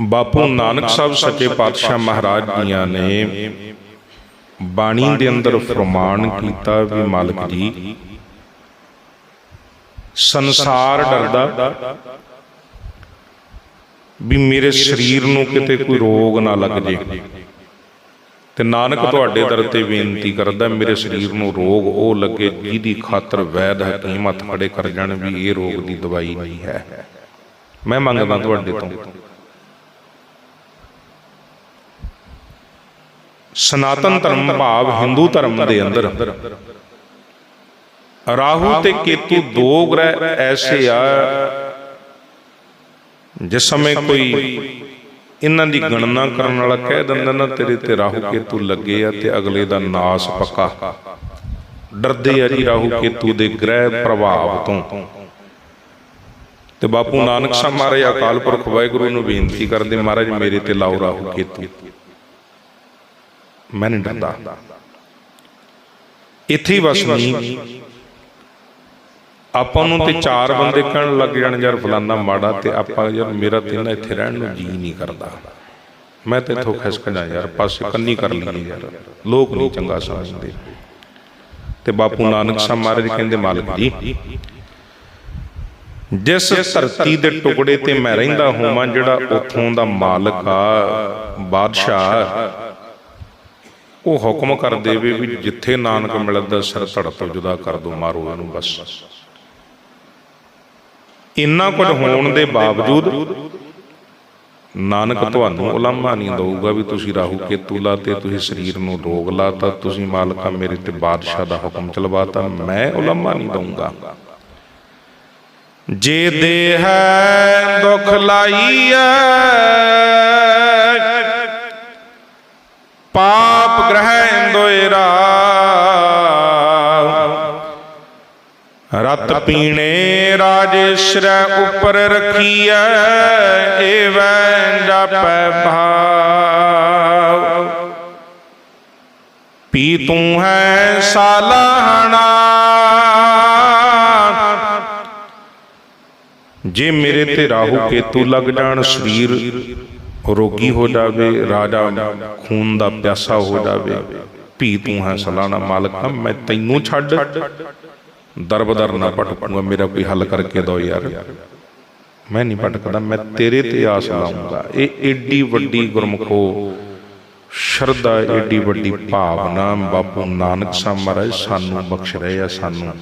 ਬਾਪੂ ਨਾਨਕ ਸਾਹਿਬ ਸੱਚੇ ਪਾਤਸ਼ਾਹ ਮਹਾਰਾਜ ਜੀਆਂ ਨੇ ਬਾਣੀ ਦੇ ਅੰਦਰ ਫਰਮਾਨ ਕੀਤਾ ਵੀ ਮਾਲਕ ਜੀ ਸੰਸਾਰ ਡਰਦਾ ਵੀ ਮੇਰੇ ਸਰੀਰ ਨੂੰ ਕਿਤੇ ਕੋਈ ਰੋਗ ਨਾ ਲੱਗ ਜੇ। ਤੇ ਨਾਨਕ ਤੁਹਾਡੇ ਦਰ ਤੇ ਬੇਨਤੀ ਕਰਦਾ ਮੇਰੇ ਸਰੀਰ ਨੂੰ ਰੋਗ ਉਹ ਲੱਗੇ ਜਿਹਦੀ ਖਾਤਰ ਵੈਦ ਹਕੀਮ ਹੱਥ ਖੜੇ ਕਰ ਜਾਣ ਵੀ ਇਹ ਰੋਗ ਦੀ ਦਵਾਈ ਨਹੀਂ ਹੈ। ਮੈਂ ਮੰਗਦਾ ਤੁਹਾਡੇ ਤੋਂ। ਸਨਾਤਨ ਧਰਮ ਭਾਵ ਹਿੰਦੂ ਧਰਮ ਦੇ ਅੰਦਰ। ਰਾਹੂ ਤੇ ਕੇਤੂ ਦੋ ਗ੍ਰਹਿ ਐਸੇ ਆ। ਜਿਸ ਸਮੇਂ ਕੋਈ ਇਹਨਾਂ ਦੀ ਗਣਨਾ ਕਰਨ ਵਾਲਾ ਕਹਿ ਦਿੰਦਾ ਨਾ ਤੇਰੇ ਤੇ ਰਾਹੂ ਕੇਤੂ ਲੱਗੇ ਆ ਤੇ ਅਗਲੇ ਦਾ ਨਾਸ ਪੱਕਾ। ਡਰਦੇ ਆ ਜੀ ਰਾਹੂ ਕੇਤੂ ਦੇ ਗ੍ਰਹਿ ਪ੍ਰਭਾਵ ਤੋਂ। ਤੇ। ਬਾਪੂ ਨਾਨਕ ਸਾਹਿਬ ਮਹਾਰਾਜ ਅਕਾਲ ਪੁਰਖ ਵਾਹਿਗੁਰੂ ਨੂੰ ਬੇਨਤੀ ਕਰਦੇ ਮਹਾਰਾਜ ਮੇਰੇ ਤੇ ਲਾਓ ਰਾਹੂ ਕੇਤੂ। ਮੈਂ ਨਹੀਂ ਡਰਦਾ। ਇੱਥੇ ਹੀ ਬਸ ਨਹੀਂ ਆਪਾਂ ਨੂੰ ਤੇ ਚਾਰ ਬੰਦੇ ਕਹਿਣ ਲੱਗ ਜਾਣ ਯਾਰ ਫਲਾਨਾ ਮਾੜਾ ਤੇ ਆਪਾਂ ਯਾਰ ਮੇਰਾ ਤੇ ਨਾ ਇੱਥੇ ਰਹਿਣ ਨੂੰ ਜੀ ਨਹੀਂ ਕਰਦਾ। ਮੈਂ ਤੇ ਇਥੋਂ ਖਿਸਕ ਜਾ ਯਾਰ ਪਾਸੇ ਕੰਨੀ ਕਰ ਲਈਏ ਯਾਰ। ਲੋਕ ਨਹੀਂ ਚੰਗਾ ਸਮਝਦੇ। ਤੇ ਬਾਪੂ ਨਾਨਕ ਸਾਹਿਬ ਮਹਾਰਾਜ ਕਹਿੰਦੇ ਮਾਲਕ ਜੀ ਜਿਸ ਧਰਤੀ ਦੇ ਟੁਕੜੇ ਤੇ ਮੈਂ ਰਹਿੰਦਾ ਹੋਵਾਂ ਜਿਹੜਾ ਉੱਥੋਂ ਦਾ ਮਾਲਕ ਆ ਬਾਦਸ਼ਾਹ। ਉਹ ਹੁਕਮ ਕਰ ਦੇਵੇ ਵੀ ਜਿੱਥੇ ਨਾਨਕ ਮਿਲਦਾ ਸਿਰ ਧੜ ਤੋਂ ਜੁਦਾ ਕਰ ਦੋ ਮਾਰੋ ਇਹਨੂੰ ਬਸ। ਇੰਨਾ ਕੁਝ ਹੋਣ ਦੇ ਬਾਵਜੂਦ ਨਾਨਕ ਤੁਹਾਨੂੰ ਉਲੰਮਾ ਨਹੀਂ ਦਊਗਾ ਵੀ ਤੁਸੀਂ ਰਾਹੂ ਕੇਤੂ ਲਾ ਤੇ ਤੁਸੀਂ ਸਰੀਰ ਨੂੰ ਰੋਗ ਲਾਤਾ ਤੁਸੀਂ ਮਾਲਕਾ ਮੇਰੇ ਤੇ ਬਾਦਸ਼ਾਹ ਦਾ ਹੁਕਮ ਚਲਵਾਤਾ ਮੈਂ ਉਲੰਮਾ ਨਹੀਂ ਦਊਗਾ। ਜੇ ਦੇਹ ਦੁਖ ਲਾਈਐ ਰਤ ਪੀਣੇ ਰਾਜੇਸ਼ਰੈ ਉਪਰ ਰਖੀਐ ਏਵੈ ਜਾਪੈ ਭਾਵ। ਪੀ ਤੂੰ ਹੈ ਸਾਲਾਹਣਾ। ਜੇ ਮੇਰੇ ਤੇ ਰਾਹੂ ਕੇਤੂ ਲੱਗ ਜਾਣ ਸਰੀਰ ਰੋਗੀ ਹੋ ਜਾਵੇ ਰਾਜਾ ਖੂਨ ਦਾ ਪਿਆਸਾ ਹੋ ਜਾਵੇ ਭੀ ਤੂੰ ਹੈ ਸਲਾਣਾ ਮਾਲਕਾ ਮੈਂ ਤੈਨੂੰ ਛੱਡ। ਦਰਬਦਰ ਨਾ ਭਟਕੂਗਾ, ਮੇਰਾ ਕੋਈ ਹੱਲ ਕਰਕੇ ਦੋ ਯਾਰ। ਮੈਂ ਨਹੀਂ ਭਟਕਦਾ, ਮੈਂ ਤੇਰੇ ਤੇ ਆਸ ਲਾਉਂਗਾ ਇਹ ਏਡੀ ਵੱਡੀ ਗੁਰਮਖੋ ਸ਼ਰਧਾ ਏਡੀ ਵੱਡੀ ਭਾਵਨਾ, ਬਾਪੂ ਨਾਨਕ ਸਾਹਿਬ ਮਹਾਰਾਜ, ਸਾਨੂੰ ਬਖਸ਼ ਰਹੇ ਆ, ਸਾਨੂੰ